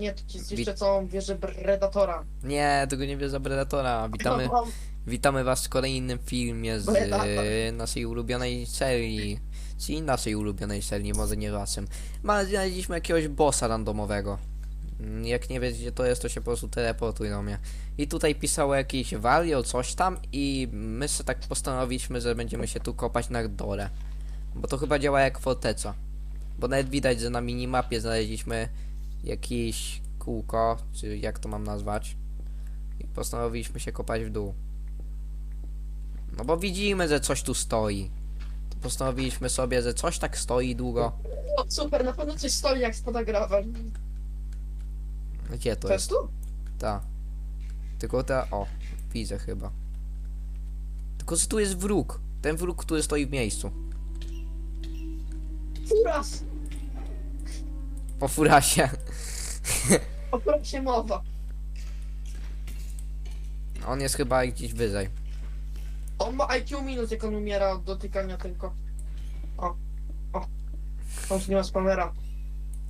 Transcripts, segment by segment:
Nie, to ci zniszczę całą wieżę Predatora. Nie, tego nie wie za Predatora. Witamy, witamy was w kolejnym filmie z e, naszej ulubionej serii. Czyli naszej ulubionej serii, może nie waszym. Ma, znaleźliśmy jakiegoś bossa randomowego. Mm, Jak nie wiesz gdzie to jest, to się po prostu teleportuj do mnie. I tutaj pisało jakiś value, coś tam i my tak postanowiliśmy, że będziemy się tu kopać na dole. Bo to chyba działa jak forteca. Bo nawet widać, że na minimapie znaleźliśmy jakieś kółko, czy jak to mam nazwać. I postanowiliśmy się kopać w dół. No bo widzimy, że coś tu stoi. To postanowiliśmy sobie, że coś tak stoi długo. O, super, na pewno coś stoi jak spada grawa. Gdzie to To jest? jest tu? Ta. Tylko ta. O, widzę chyba. Tylko, że tu jest wróg. Ten wróg, który stoi w miejscu. Furas! Po furasie. O proszę mowa. On jest chyba gdzieś wyżej. On ma IQ minus, jak on umiera od dotykania tylko. O, o. On już nie ma spamera.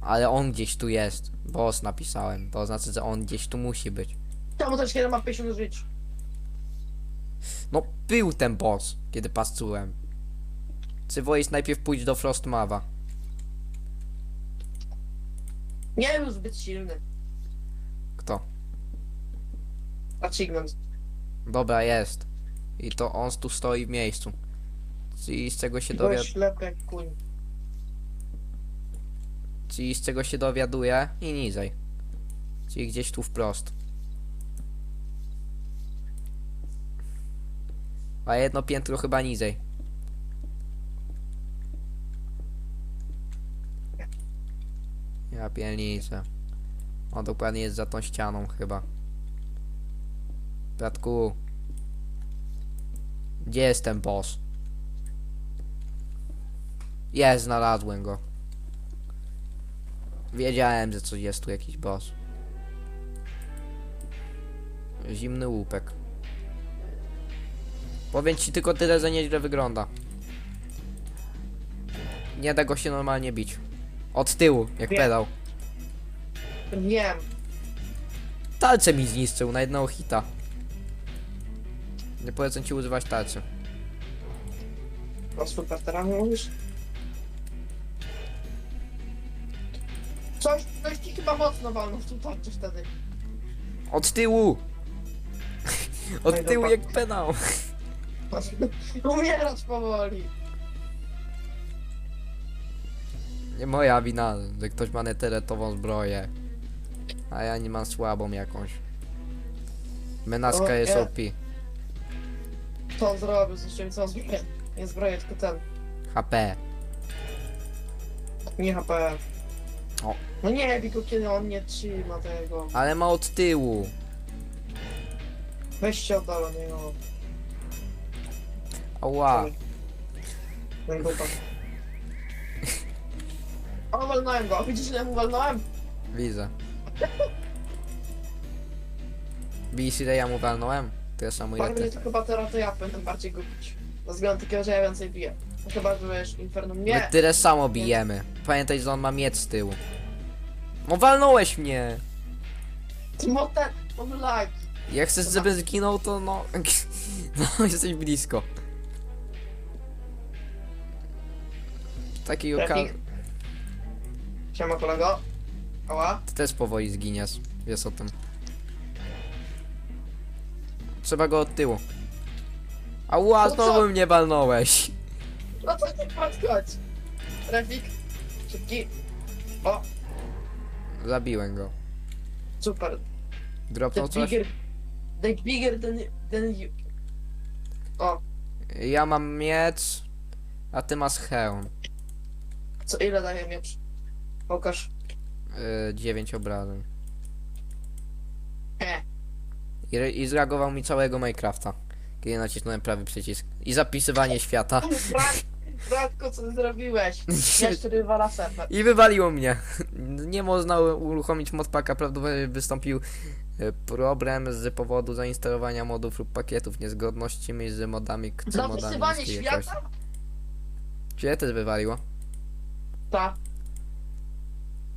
Ale on gdzieś tu jest. Boss napisałem. To znaczy, że on gdzieś tu musi być. Czemu też kiedy ma 50 żyć? No, był ten boss, kiedy patrzyłem. Czy wolisz najpierw pójść do Frostmawa? Nie był zbyt silny. Kto? Achievement. Dobra, jest. I to on tu stoi w miejscu. Czyli z czego się Byłeś dowiad... ślepy jak kuń. Czyli z czego się dowiaduje i niżej. Czyli gdzieś tu wprost. A jedno piętro chyba niżej. Pielnicę. On dokładnie jest za tą ścianą chyba. Bratku. Gdzie jest ten boss? Jest, znalazłem go. Wiedziałem, że coś jest tu jakiś boss. Zimny łupek. Powiem ci tylko tyle, że nieźle wygląda. Nie da go się normalnie bić. Od tyłu, jak pedał. Wiem. Talce mi zniszczył na jednego hita. Nie polecam ci używać talcy. No super, teraz mówisz? Coś, coś ci chyba mocno walnął w tą tarczę wtedy. Od tyłu! Od Ej, tyłu jak pedał. Umierać powoli. Nie moja wina, że ktoś ma neteretową zbroję. A ja nie mam słabą jakąś. Menaska O, jest nie. OP. Co on zrobił? Zniszczył mi całą zbroję. Nie zbroję, tylko ten. HP. Nie HP. O. No nie, tylko kiedy on nie trzyma tego. Ale ma od tyłu. Weź się oddala od niego. Ała. Ten dupa. O, walnąłem go. Widzisz, ile mu walnąłem? Widzę. Widzisz ile ja mu walnąłem? Tyle samo ile Tak, ty. będzie to chyba teraz to ja będę bardziej gubić. Ze względu takiego, że ja więcej biję. Chyba, że wiesz, Inferno My nie. tyle samo bijemy. Pamiętaj, że on ma miecz z tyłu. No walnąłeś mnie! Ty moten, on lag. Jak chcesz, żeby zginął, to no... No, jesteś blisko. Taki okaz... Trafik. Siema kolego. Ała. Ty też powoli zginiesz. Wiesz o tym. Trzeba go od tyłu. Ała, No znowu mnie walnąłeś. No co ty podchodź? Trafik. Szybki. O, Zabiłem go. super. Dropnął The coś? bigger, the bigger than, than you. O, Ja mam miecz, a ty masz hełm. co ile daje miecz? Pokaż. Yy, 9 obrażeń. E. I, re- I zreagował mi całego Minecrafta. Kiedy nacisnąłem prawy przycisk. I zapisywanie świata. Brat, bratko, co zrobiłeś? Jeszcze rywala serwer. I wywaliło mnie. Nie można u- uruchomić modpaka. Prawdopodobnie wystąpił e, problem z powodu zainstalowania modów lub pakietów. Niezgodności między modami co modami Zapisywanie niskiej jakości. świata? Cię też wywaliło? Ta.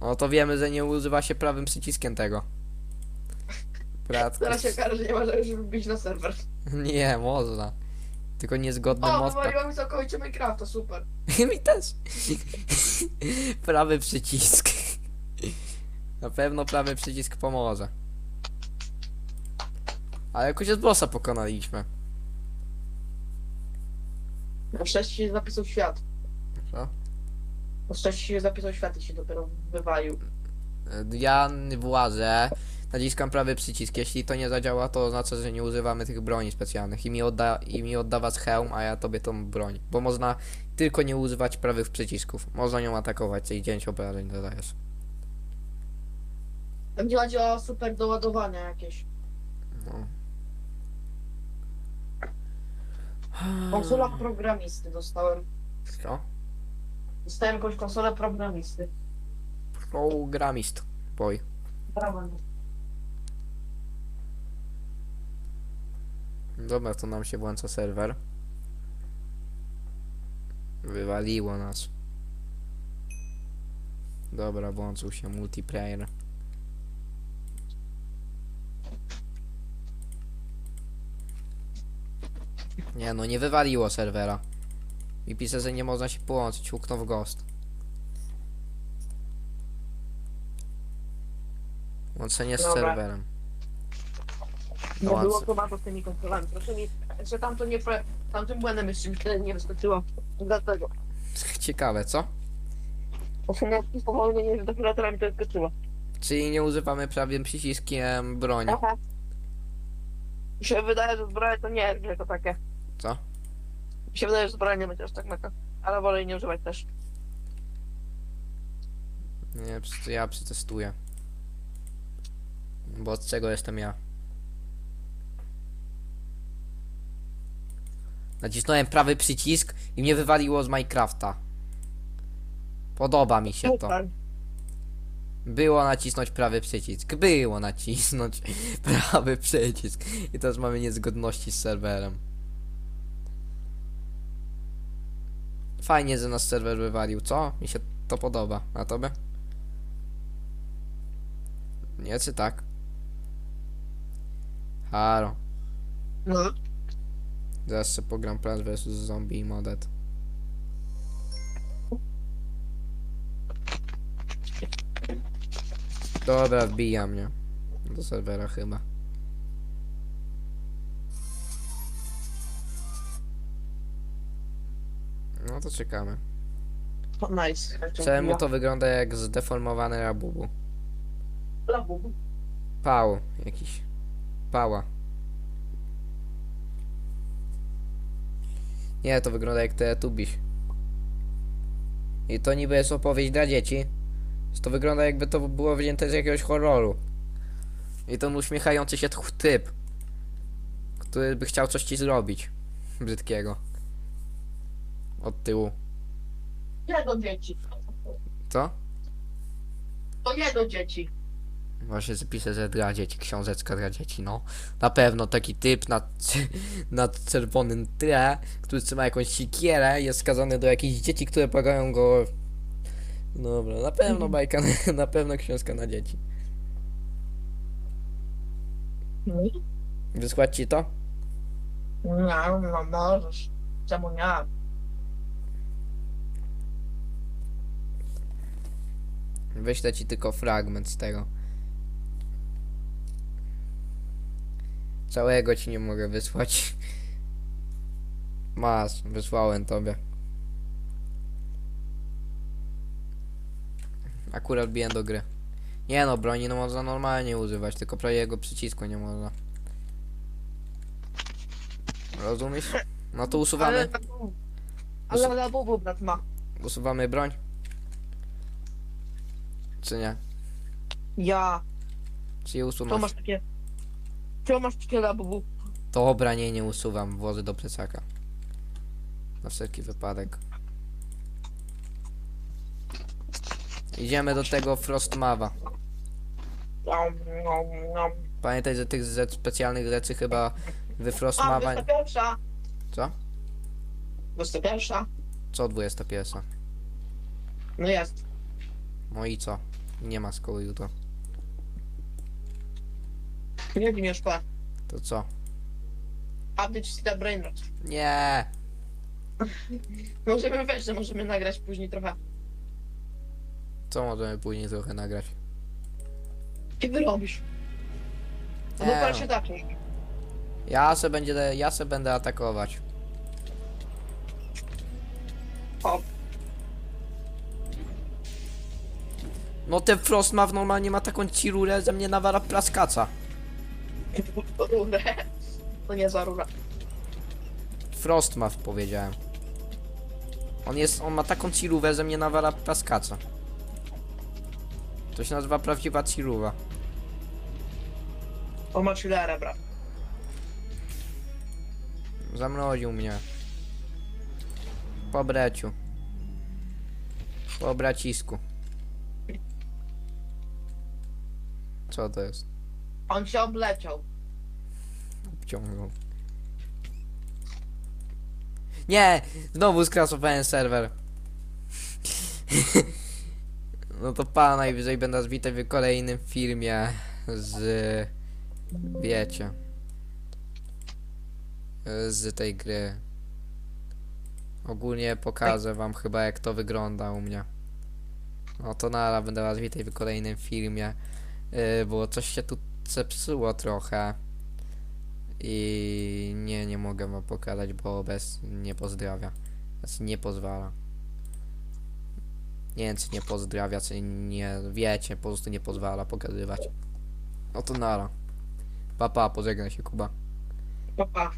No to wiemy, że nie używa się prawym przyciskiem tego. Brat, Teraz się okaże, że nie można już wbić na serwer. nie, można. Tylko niezgodny O, mod. wywaliło mi całkowicie Minecrafta, super. Mi też. prawy przycisk. Na pewno prawy przycisk pomoże. Ale jakoś z bossa pokonaliśmy. Na szczęście się zapisał świat. Co? Szczęście się zapisał świat i się dopiero wywalił. Ja władzę. Naciskam prawy przycisk. Jeśli to nie zadziała, to oznacza, że nie używamy tych broni specjalnych. I mi, odda, I mi oddawać hełm, a ja tobie tą broń. Bo można tylko nie używać prawych przycisków. Można nią atakować i 9 obrażeń dodajesz. Będzie chodzi o super doładowania jakieś. No. Konsola programisty dostałem. Co? Dostałem jakąś konsolę programisty. Programist. Boy. Brawo. Dobra, to nam się włącza serwer. Wywaliło nas. Dobra, włączył się multiplayer. Nie no, nie wywaliło serwera. I pisze, że nie można się połączyć, huknął w ghost. Łączenie z Dobra. serwerem. Nie Dołączę. było tematu z tymi konsolami. Proszę mi, że tamto nie, pre- tamtym błędem jeszcze mi nie wyskoczyło. Dlatego. Ciekawe, co? Po sumie powolnie nie dopiero mi to wyskoczyło. Czyli nie używamy prawym przyciskiem broni. Aha. Mi się wydaje, że zbroja to nie jest jako takie. Co? Mi się wydaje, że zbroja nie będzie aż tak mega. Ale wolę jej nie używać też. Nie, przy- ja przetestuję. Bo od czego jestem ja? Nacisnąłem prawy przycisk i mnie wywaliło z Minecrafta. Podoba mi się to. Było nacisnąć prawy przycisk. Było nacisnąć prawy przycisk. I teraz mamy niezgodności z serwerem. Fajnie, że nas serwer wywalił, co? Mi się to podoba. A tobie? Nie, czy tak? Haro. No. Zaraz sobie pogram Plants vs Zombie i Modet. Dobra, wbija mnie. Do serwera chyba. To czekamy. To nice. Czemu to wygląda jak zdeformowany rabubu? Labubu. Pał jakiś. Pała. Nie, to wygląda jak Teletubbies. I to niby jest opowieść dla dzieci. To wygląda jakby to było wzięte z jakiegoś horroru. I ten uśmiechający się typ. Który by chciał coś ci zrobić. Brzydkiego. Od tyłu. Nie do dzieci. Co? To nie do dzieci. Właśnie zapiszę, że dla dzieci, książeczka dla dzieci, no. Na pewno taki typ na, na czerwonym tle, który trzyma jakąś sikierę, jest skazany do jakichś dzieci, które błagają go. Dobra, na pewno bajka, na pewno książka na dzieci. Wysłać ci to? No, no możesz. Czemu nie? Wyślę ci tylko fragment z tego. Całego ci nie mogę wysłać. Masz, wysłałem tobie. Akurat biłem do gry. Nie no, broni no można normalnie używać, tylko prawego przycisku nie można. Rozumiesz? No to usuwamy, Ale. Ale labubu brat ma. usuwamy broń. Czy nie? Ja. Czy je To usunąć? masz takie... Czemu masz takie labubu? Dobra, nie, nie usuwam. Włożę do plecaka. Na wszelki wypadek. Idziemy do tego Frostmawa. Nom, nom, nom. Pamiętaj, że tych ze specjalnych rzeczy chyba wy A, Frostmawa... 21. Co? 21. Co 21? No jest. No i co? Nie ma szkoły jutro. Nie wiem, szkoła. To co? Update City Brainrot. Nie! Możemy wejść, że możemy nagrać później trochę. Co możemy później trochę nagrać? I wyrobisz. No Nie. się zacząć. Ja se będzie, ja se będę atakować. O, No ten Frostmaw normalnie ma taką cirurę, że mnie nawala plaskaca. rurę. To nie za rura. Frostmaw powiedziałem. On jest, on ma taką cirówę, że mnie nawala plaskaca. To się nazywa prawdziwa ciruwa. On ma chillerę, brat. Zamroził mnie. Po breciu. Po bracisku. Co to jest? On się obleciał. Obciągnął. Nie! Znowu skrasowałem serwer. No to pa, najwyżej będę zbity w kolejnym filmie z... Wiecie. Z tej gry. Ogólnie pokażę wam chyba jak to wygląda u mnie. No to nara, będę was witać w kolejnym filmie. Yy, bo coś się tu zepsuło trochę. I nie, nie mogę wam pokazać, bo OBS nie pozdrawia. Znaczy nie pozwala. Nie wiem, czy nie pozdrawia, czy nie, wiecie, po prostu nie pozwala pokazywać. No to nara. Papa, pożegnaj się, Kuba. Papa.